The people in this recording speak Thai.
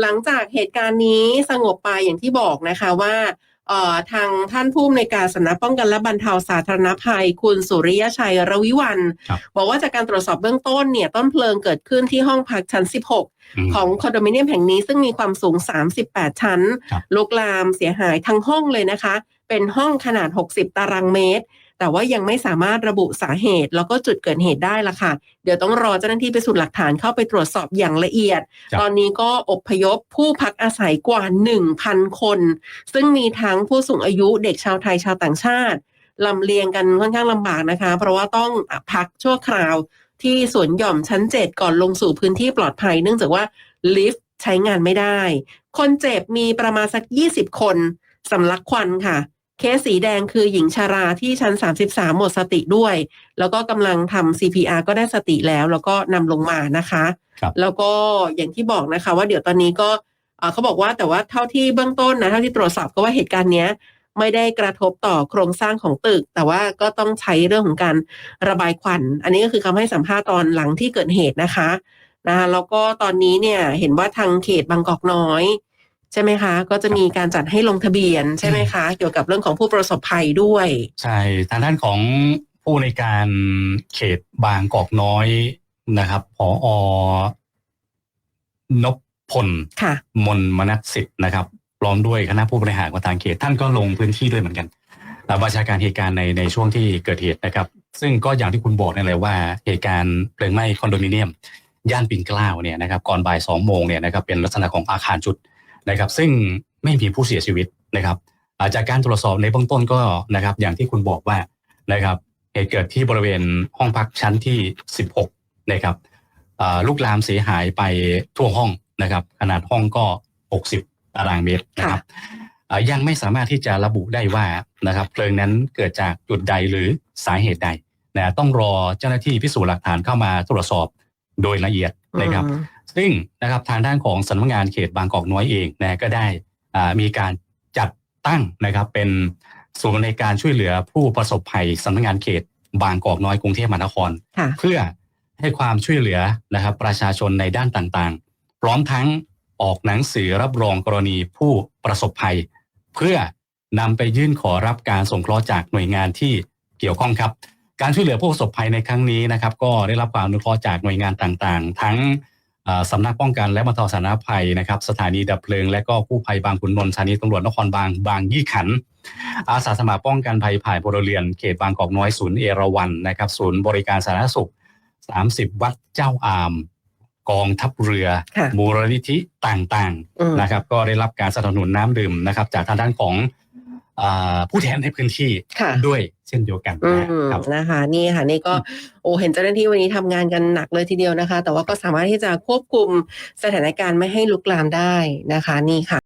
หลังจากเหตุการณ์นี้สงบไปอย่างที่บอกนะคะว่าเอ่อทางท่านผู้อำนวยการสำนักป้องกันและบรรเทาสาธารณภัย คุณสุริยชัยระวิวันครับบอกว่าจากการตรวจสอบเบื้องต้นเนี่ยต้นเพลิงเกิดขึ้นที่ห้องพักชั้น 16อืมของคอนโดมิเนียมแห่งนี้ซึ่งมีความสูง 38 ชั้นครับลุกลามเสียหายทั้งห้องเลยนะคะ เป็นห้องขนาด 60 ตารางเมตร แต่ว่ายังไม่สามารถระบุสาเหตุ แล้วก็จุดเกิดเหตุได้ละค่ะ เดี๋ยวต้องรอเจ้าหน้าที่พิสูจน์หลักฐานเข้าไปตรวจสอบอย่างละเอียดครับตอนนี้ก็อพยพผู้พักอาศัยกว่า 1,000 คน ซึ่งมีทั้งผู้สูงอายุเด็กชาวไทยชาวต่างชาติลำเลียงกันค่อนข้างลำบากนะคะ เพราะว่าต้องพักชั่วคราวที่สวนหย่อมชั้น7ก่อนลงสู่พื้นที่ปลอดภัย เนื่องจากว่าลิฟต์ใช้งานไม่ได้ คนเจ็บมีประมาณสัก 20 คนสำลักควันค่ะ เคสสีแดงคือหญิงชาราที่ชั้น 33 หมดสติด้วย แล้วก็กำลังทำ CPR ก็ได้สติแล้ว แล้วก็นำลงมานะคะครับแล้วก็อย่างที่บอกนะคะ ว่าเดี๋ยวตอนนี้ก็เอ่อเขาบอกว่าแต่ว่าเท่าที่เบื้องต้นนะเท่าที่ตรวจสอบก็ว่าเหตุการณ์เนี้ยไม่ได้กระทบต่อโครงสร้างของตึก แต่ว่าก็ต้องใช้เรื่องของการระบายควัน อันนี้ก็คือคำให้สัมภาษณ์ตอนหลังที่เกิดเหตุนะคะนะคะแล้วก็ตอนนี้เนี่ยเห็นว่าทางเขตบางกอกน้อย ใช่ไหมคะ ก็จะมีการจัดให้ลงทะเบียนใช่ไหมคะ เกี่ยวกับเรื่องของผู้ประสบภัยด้วย ใช่ทางด้านของผู้ในการเขตบางกอกน้อยนะครับผออนพพลค่ะมนมนัสสิทธิ์นะครับพร้อมด้วยคณะผู้บริหารของทางเขต ท่านก็ลงพื้นที่ด้วยเหมือนกันอ่าบัญชาการเหตุการณ์ในในช่วงที่เกิดเหตุนะครับ ซึ่งก็อย่างที่คุณบอกนั่นเลยว่าเหตุการณ์เพลิงไหม้คอนโดมิเนียม ย่านปิ่นเกล้าเนี่ยนะครับ ก่อนบ่ายสองโมงเนี่ยนะครับเป็นลักษณะของอาคารจุด นะครับ ซึ่งไม่มีผู้เสียชีวิตนะครับจากการตรวจสอบในเบื้องต้นก็นะครับ อย่างที่คุณบอกว่านะครับเหตุเกิดที่บริเวณห้องพักชั้นที่ 16 นะครับลูกลามเสียหายไปทั่วห้องนะครับ ขนาดห้องก็ 60 ตารางเมตรนะครับยังไม่สามารถที่จะระบุได้ว่านะครับเพลิงนั้นเกิดจากจุดใดหรือสาเหตุใดนะต้องรอเจ้าหน้าที่พิสูจน์หลักฐานเข้ามาตรวจสอบ โดยละเอียดนะครับอืมซึ่งนะครับทางด้านของสำนักงานเขตบางกอกน้อยเองนะก็ได้อ่ามีการจัดตั้งนะครับเป็นศูนย์ในการช่วยเหลือผู้ประสบภัยสำนักงานเขตบางกอกน้อยกรุงเทพมหานครค่ะเพื่อให้ความช่วยเหลือนะครับประชาชนในด้านต่างๆ พร้อมทั้งออกหนังสือรับรองกรณีผู้ประสบภัย เพื่อนำไปยื่นขอรับการสงเคราะห์จากหน่วยงานที่เกี่ยวข้องครับ การช่วยเหลือผู้ประสบภัยในครั้งนี้นะครับ ก็ได้รับความอนุเคราะห์จากหน่วยงานต่างๆ ทั้งเอ่อสำนักป้องกันและบรรเทาสาธารณภัยนะครับ สถานีดับเพลิง และก็กู้ภัยบางขุนนนท์สถานีตำรวจนครบางบางยี่ขันธ์อาสาสมัครป้องกันภัยผ่านพลเรือนเขตบางกอกน้อยศูนย์เอราวัณนะครับ ศูนย์บริการสาธารณสุข 30 วัดเจ้าอาม กองทัพเรือค่ะมูลนิธิต่างอืมๆนะครับ ก็ได้รับการสนับสนุนน้ำดื่มนะครับ จากทางด้านของอา ผู้แทนในพื้นที่ค่ะด้วยเช่นเดียวกันอืมนะครับนะคะนี่ค่ะนี่ก็โอ้เห็นเจ้าหน้าที่วันนี้ทำงานกันหนักเลยทีเดียวนะคะ แต่ว่าก็สามารถที่จะควบคุมสถานการณ์ไม่ให้ลุกลามได้นะคะนี่ค่ะ